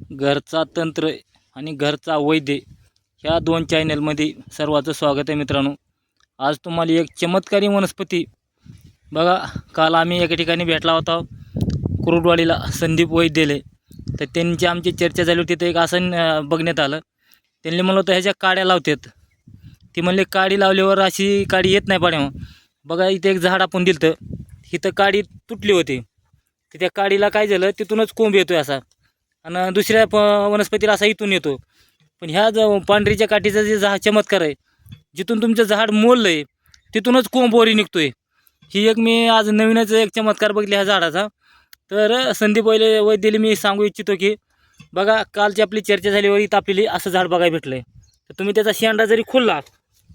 घरचा तंत्र आणि घरचा वैद्य ह्या दोन चॅनलमध्ये सर्वांचं स्वागत आहे मित्रांनो. आज तुम्हाला एक चमत्कारी वनस्पती बघा काल आम्ही एका ठिकाणी भेटला होता कुरुडवाडीला संदीप वैद्यले तर त्यांची आमची चर्चा झाली होती तर एक असं बघण्यात आलं. त्यांनी म्हणलं होतं ह्याच्या काड्या लावतात ती म्हणले काडी लावल्यावर अशी काडी येत नाही पाण्यावर. बघा इथे एक झाड आपण दिलं तर इथं काडी तुटली होती. तर त्या काडीला काय झालं तिथूनच कोंब येतोय असा. आणि दुसऱ्या प वनस्पतीला असा इथून येतो. पण ह्या ज पांढरीच्या काठीचा जे झा चमत्कार आहे जिथून तुमचं झाड मोललं आहे तिथूनच कोंबोरी निघतो निघतोय. ही एक मी आज नवीनच एक चमत्कार बघितली ह्या झाडाचा. तर संदीप वैले वैद्यले मी सांगू इच्छितो की बघा कालची आपली चर्चा झालीवर इथं तापलेली असं झाड बघायला भेटलं आहे तर तुम्ही त्याचा शेंडा जरी खोलला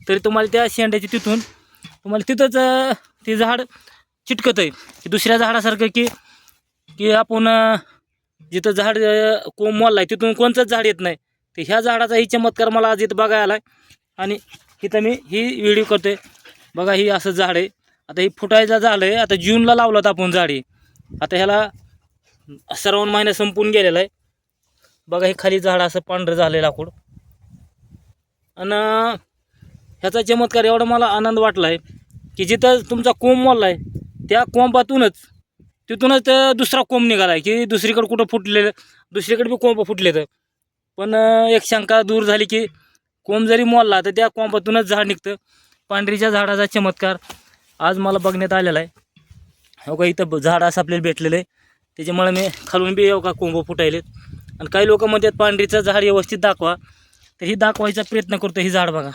तरी तुम्हाला त्या शेंड्याची तिथून तुम्हाला तिथंच ते झाड चिटकत आहे की दुसऱ्या झाडासारखं की की आपण जिथं झाड कोंब मोडला आहे तिथून कोणतंच झाड येत नाही. तर ह्या झाडाचा ही चमत्कार मला आज इथं बघायला आहे आणि इथं मी ही व्हिडिओ करतोय. बघा ही असं झाड आहे. आता ही फुटायचं झालं आहे. आता जूनला लावलं होतं आपण झाड आता ह्याला श्रावण महिना संपून गेलेला आहे. बघा हे खाली झाड असं पांढरं झालं आहे लाकूड आणि ह्याचा चमत्कार एवढा मला आनंद वाटला आहे की जिथं तुमचा कोंब मोलला आहे त्या कोंबातूनच तिथूनच दुसरा कोंब निघाला आहे की दुसरीकडे कुठं फुटलेलं दुसरीकडे बी कोंब फुटले तर पण एक शंका दूर झाली की कोंब जरी मोलला तर त्या कोंबातूनच झाड निघतं. पांढरीच्या झाडाचा चमत्कार आज मला बघण्यात आलेला आहे. हो का इथं ब- झाड असं आपल्याला भेटलेलं आहे. त्याच्यामुळे मी खालून बी हो का कोंब फुटायलेत. आणि काही लोक म्हणतात पांढरीचं झाड व्यवस्थित दाखवा. तर ही दाखवायचा प्रयत्न करतो ही झाड बघा.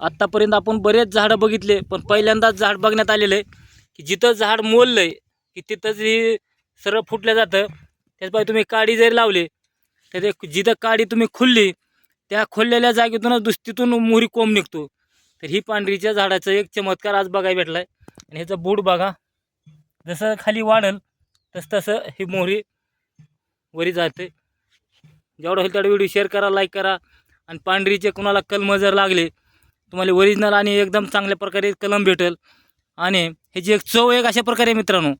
आत्तापर्यंत आपण बरेच झाडं बघितले पण पहिल्यांदाच झाड बघण्यात आलेलं आहे की जिथं झाड मोललं आहे की तिथंच ही सरळ फुटलं जातं त्याचपाय तुम्ही काडी जरी लावली तर ते जिथं काडी तुम्ही खुलली त्या खोललेल्या जागेतूनच दुस्तीतून मोहरी कोंब निघतो. तर ही पांढरीच्या झाडाचं एक चमत्कार आज बघायला भेटला आहे आणि ह्याचं बूड बघा. जसं खाली वाढल तसं तसं ही मोहरी वरी जाते. जेवढं होईल तेवढं व्हिडिओ शेअर करा लाईक करा. आणि पांढरीचे कुणाला कलम जर लागले तुम्हाला ओरिजिनल आणि एकदम चांगल्या प्रकारे कलम भेटेल. आणि ह्याची एक चव एक अशा प्रकारे मित्रांनो.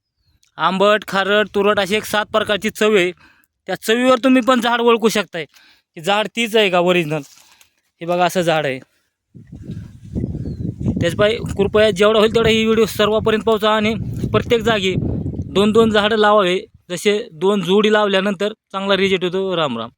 आंबट खारट तुरट अशी एक सात प्रकारची चव आहे. त्या चवीवर तुम्ही पण झाड ओळखू शकताय. की झाड तीच आहे का ओरिजिनल हे बघा असं झाड आहे. त्याचपाय कृपया जेवढं होईल तेवढं ही व्हिडिओ सर्वापर्यंत पोहोचा आणि प्रत्येक जागी दोन दोन झाडं लावावे. जसे दोन जोडी लावल्यानंतर चांगला रिजेक्ट होतो राम राम